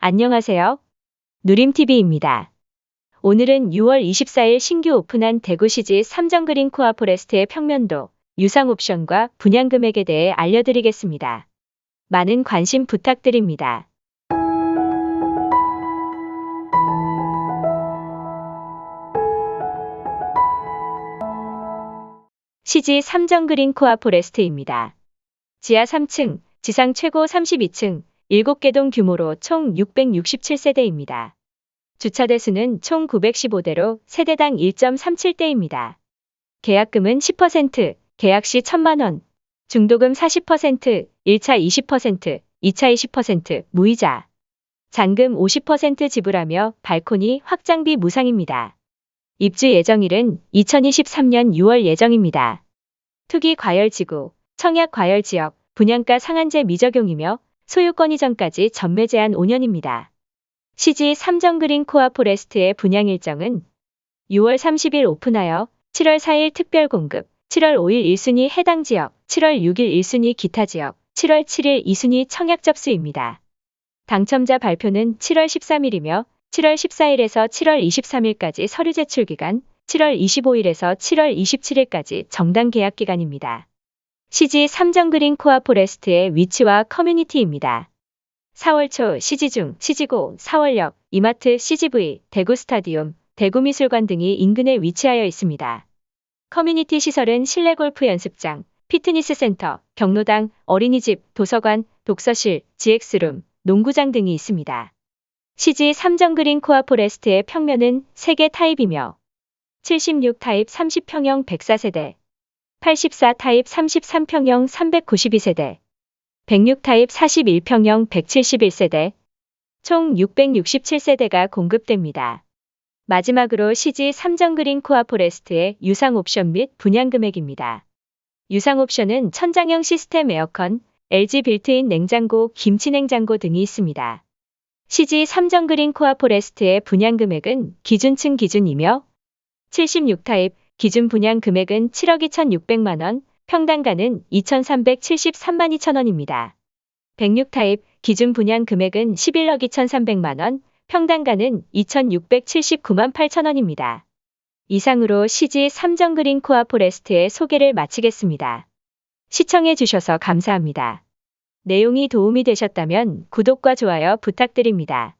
안녕하세요. 누림TV입니다. 오늘은 6월 24일 신규 오픈한 대구시지 삼정그린 코아 포레스트의 평면도, 유상 옵션과 분양 금액에 대해 알려드리겠습니다. 많은 관심 부탁드립니다. 시지 삼정그린 코아 포레스트입니다. 지하 3층, 지상 최고 32층, 7개 동 규모로 총 667세대입니다. 주차 대 수는 총 915대로 세대당 1.37대입니다. 계약금은 10%, 계약 시 1천만원, 중도금 40%, 1차 20%, 2차 20%, 무이자. 잔금 50% 지불하며 발코니 확장비 무상입니다. 입주 예정일은 2023년 6월 예정입니다. 투기 과열 지구, 청약 과열 지역, 분양가 상한제 미적용이며 소유권 이전까지 전매 제한 5년입니다. 시지 삼정 그린 코아 포레스트의 분양 일정은 6월 30일 오픈하여 7월 4일 특별 공급, 7월 5일 1순위 해당 지역, 7월 6일 1순위 기타 지역, 7월 7일 2순위 청약 접수입니다. 당첨자 발표는 7월 13일이며 7월 14일에서 7월 23일까지 서류 제출 기간, 7월 25일에서 7월 27일까지 정당 계약 기간입니다. 시지 삼정그린 코아 포레스트의 위치와 커뮤니티입니다. 4월 초 시지중, 시지고, 4월역, 이마트, CGV, 대구 스타디움, 대구미술관 등이 인근에 위치하여 있습니다. 커뮤니티 시설은 실내 골프 연습장, 피트니스 센터, 경로당, 어린이집, 도서관, 독서실, GX룸, 농구장 등이 있습니다. 시지 삼정그린 코아 포레스트의 평면은 3개 타입이며 76 타입 30평형 104세대, 84 타입 33평형 392세대, 106 타입 41평형 171세대, 총 667세대가 공급됩니다. 마지막으로 시지 삼정그린 코아 포레스트의 유상 옵션 및 분양 금액입니다. 유상 옵션은 천장형 시스템 에어컨, LG 빌트인 냉장고, 김치 냉장고 등이 있습니다. 시지 삼정그린 코아 포레스트의 분양 금액은 기준층 기준이며 76 타입 기준 분양 금액은 7억 2,600만 원, 평당가는 2,373만 2천 원입니다. 106 타입 기준 분양 금액은 11억 2,300만 원, 평당가는 2,679만 8천 원입니다. 이상으로 시지 삼정 그린 코아 포레스트의 소개를 마치겠습니다. 시청해 주셔서 감사합니다. 내용이 도움이 되셨다면 구독과 좋아요 부탁드립니다.